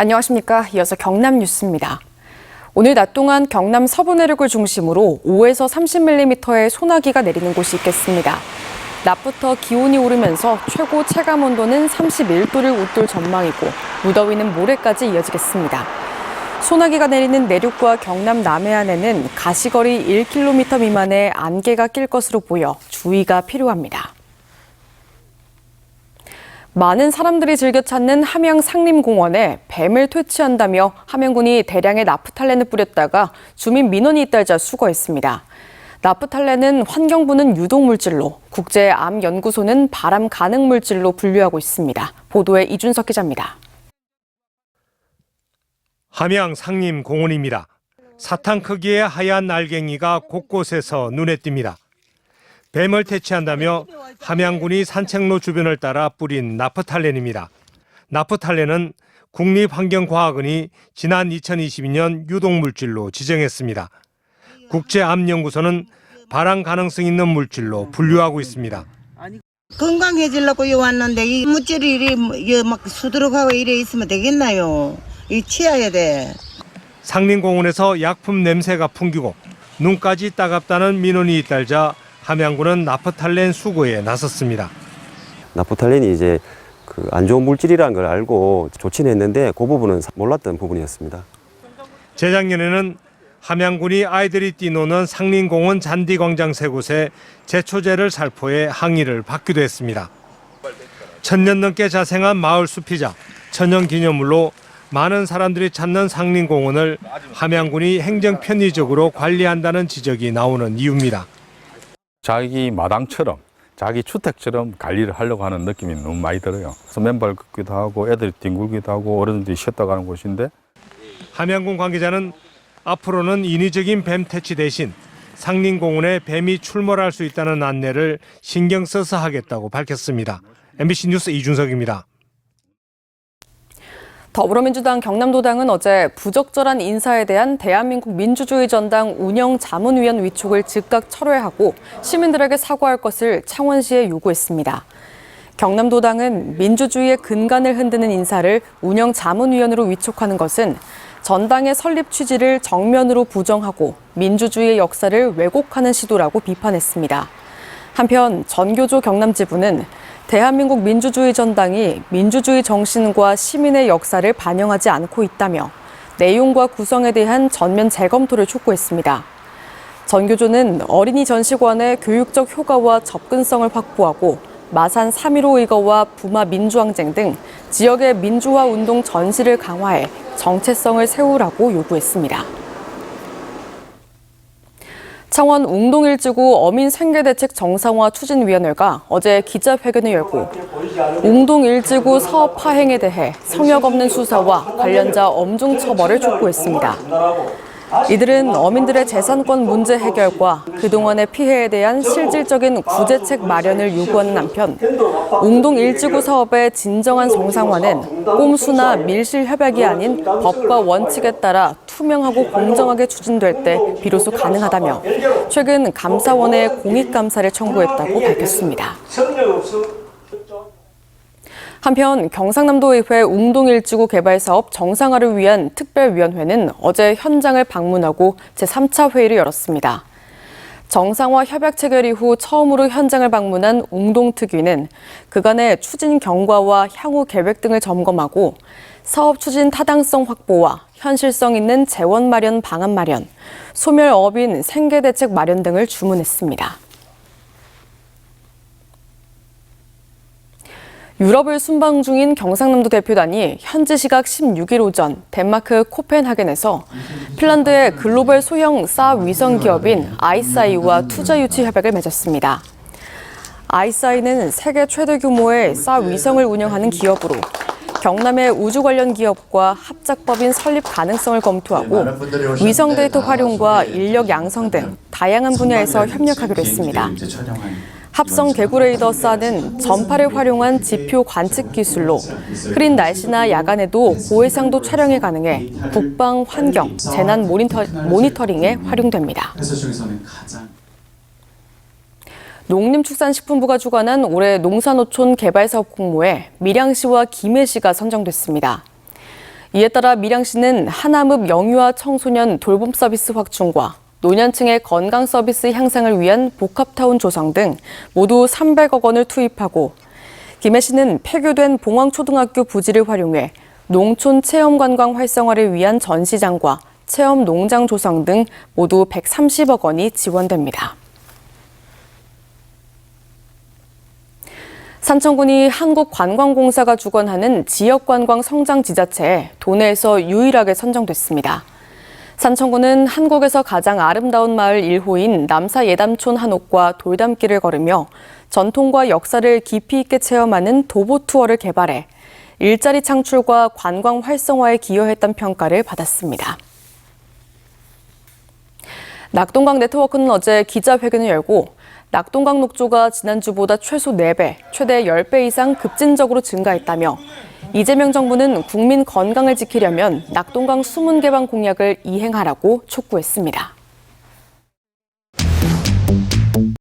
안녕하십니까. 이어서 경남 뉴스입니다. 오늘 낮 동안 경남 서부 내륙을 중심으로 5에서 30mm의 소나기가 내리는 곳이 있겠습니다. 낮부터 기온이 오르면서 최고 체감 온도는 31도를 웃돌 전망이고 무더위는 모레까지 이어지겠습니다. 소나기가 내리는 내륙과 경남 남해안에는 가시거리 1km 미만의 안개가 낄 것으로 보여 주의가 필요합니다. 많은 사람들이 즐겨 찾는 함양 상림공원에 뱀을 퇴치한다며 함양군이 대량의 나프탈렌을 뿌렸다가 주민 민원이 잇달자 수거했습니다. 나프탈렌은 환경부는 유독물질로, 국제암연구소는 발암 가능 물질로 분류하고 있습니다. 보도에 이준석 기자입니다. 함양 상림 공원입니다. 사탕 크기의 하얀 알갱이가 곳곳에서 눈에 띕니다. 뱀을 퇴치한다며 함양군이 산책로 주변을 따라 뿌린 나프탈렌입니다. 나프탈렌은 국립환경과학원이 지난 2022년 유독물질로 지정했습니다. 국제암연구소는 발암 가능성 있는 물질로 분류하고 있습니다. 건강해지려고 이 왔는데 이 물질이 이리 뭐, 이막 수두룩하고 이래 있으면 되겠나요? 이 치워야 돼. 상림공원에서 약품 냄새가 풍기고 눈까지 따갑다는 민원이 잇달자 함양군은 나프탈렌 수거에 나섰습니다. 나프탈렌이 이제 그 안 좋은 물질이라는 걸 알고 조치는 했는데 그 부분은 몰랐던 부분이었습니다. 재작년에는 함양군이 아이들이 뛰노는 상림공원 잔디광장 세 곳에 제초제를 살포해 항의를 받기도 했습니다. 천년 넘게 자생한 마을 숲이자 천연 기념물로 많은 사람들이 찾는 상림공원을 함양군이 행정 편의적으로 관리한다는 지적이 나오는 이유입니다. 자기 마당처럼 자기 주택처럼 관리를 하려고 하는 느낌이 너무 많이 들어요. 그래서 맨발 걷기도 하고 애들이 뒹굴기도 하고 어른들이 쉬었다 가는 곳인데 함양군 관계자는 앞으로는 인위적인 뱀 퇴치 대신 상림공원에 뱀이 출몰할 수 있다는 안내를 신경 써서 하겠다고 밝혔습니다. MBC 뉴스 이준석입니다. 더불어민주당 경남도당은 어제 부적절한 인사에 대한 대한민국 민주주의 전당 운영 자문위원 위촉을 즉각 철회하고 시민들에게 사과할 것을 창원시에 요구했습니다. 경남도당은 민주주의의 근간을 흔드는 인사를 운영 자문위원으로 위촉하는 것은 전당의 설립 취지를 정면으로 부정하고 민주주의의 역사를 왜곡하는 시도라고 비판했습니다. 한편 전교조 경남지부는 대한민국 민주주의 전당이 민주주의 정신과 시민의 역사를 반영하지 않고 있다며 내용과 구성에 대한 전면 재검토를 촉구했습니다. 전교조는 어린이 전시관의 교육적 효과와 접근성을 확보하고 마산 3.15 의거와 부마 민주항쟁 등 지역의 민주화 운동 전시를 강화해 정체성을 세우라고 요구했습니다. 창원 웅동일지구 어민 생계대책 정상화 추진위원회가 어제 기자회견을 열고 웅동일지구 사업 파행에 대해 성역 없는 수사와 관련자 엄중 처벌을 촉구했습니다. 이들은 어민들의 재산권 문제 해결과 그동안의 피해에 대한 실질적인 구제책 마련을 요구하는 한편 웅동 일지구 사업의 진정한 정상화는 꼼수나 밀실 협약이 아닌 법과 원칙에 따라 투명하고 공정하게 추진될 때 비로소 가능하다며 최근 감사원에 공익감사를 청구했다고 밝혔습니다. 한편 경상남도의회 웅동일지구 개발사업 정상화를 위한 특별위원회는 어제 현장을 방문하고 제3차 회의를 열었습니다. 정상화 협약 체결 이후 처음으로 현장을 방문한 웅동특위는 그간의 추진 경과와 향후 계획 등을 점검하고 사업 추진 타당성 확보와 현실성 있는 재원 마련 방안 마련, 소멸 어민 생계 대책 마련 등을 주문했습니다. 유럽을 순방 중인 경상남도 대표단이 현지 시각 16일 오전 덴마크 코펜하겐에서 핀란드의 글로벌 소형 싸 위성 기업인 아이사이와 투자 유치 협약을 맺었습니다. 아이사이는 세계 최대 규모의 싸 위성을 운영하는 기업으로 경남의 우주 관련 기업과 합작법인 설립 가능성을 검토하고 위성 데이터 활용과 인력 양성 등 다양한 분야에서 협력하기로 했습니다. 합성 개구레이더 쌀은 전파를 활용한 지표 관측 기술로 흐린 날씨나 야간에도 고해상도 촬영이 가능해 국방, 환경, 재난 모니터, 모니터링에 활용됩니다. 농림축산식품부가 주관한 올해 농산어촌 개발사업 공모에 밀양시와 김해시가 선정됐습니다. 이에 따라 밀양시는 하남읍 영유아 청소년 돌봄 서비스 확충과 노년층의 건강 서비스 향상을 위한 복합타운 조성 등 모두 300억 원을 투입하고 김해시는 폐교된 봉황초등학교 부지를 활용해 농촌 체험 관광 활성화를 위한 전시장과 체험 농장 조성 등 모두 130억 원이 지원됩니다. 산청군이 한국관광공사가 주관하는 지역관광 성장 지자체에 도내에서 유일하게 선정됐습니다. 산청군은 한국에서 가장 아름다운 마을 1호인 남사 예담촌 한옥과 돌담길을 걸으며 전통과 역사를 깊이 있게 체험하는 도보 투어를 개발해 일자리 창출과 관광 활성화에 기여했던 평가를 받았습니다. 낙동강 네트워크는 어제 기자회견을 열고 낙동강 녹조가 지난주보다 최소 4배, 최대 10배 이상 급진적으로 증가했다며 이재명 정부는 국민 건강을 지키려면 낙동강 수문 개방 공약을 이행하라고 촉구했습니다.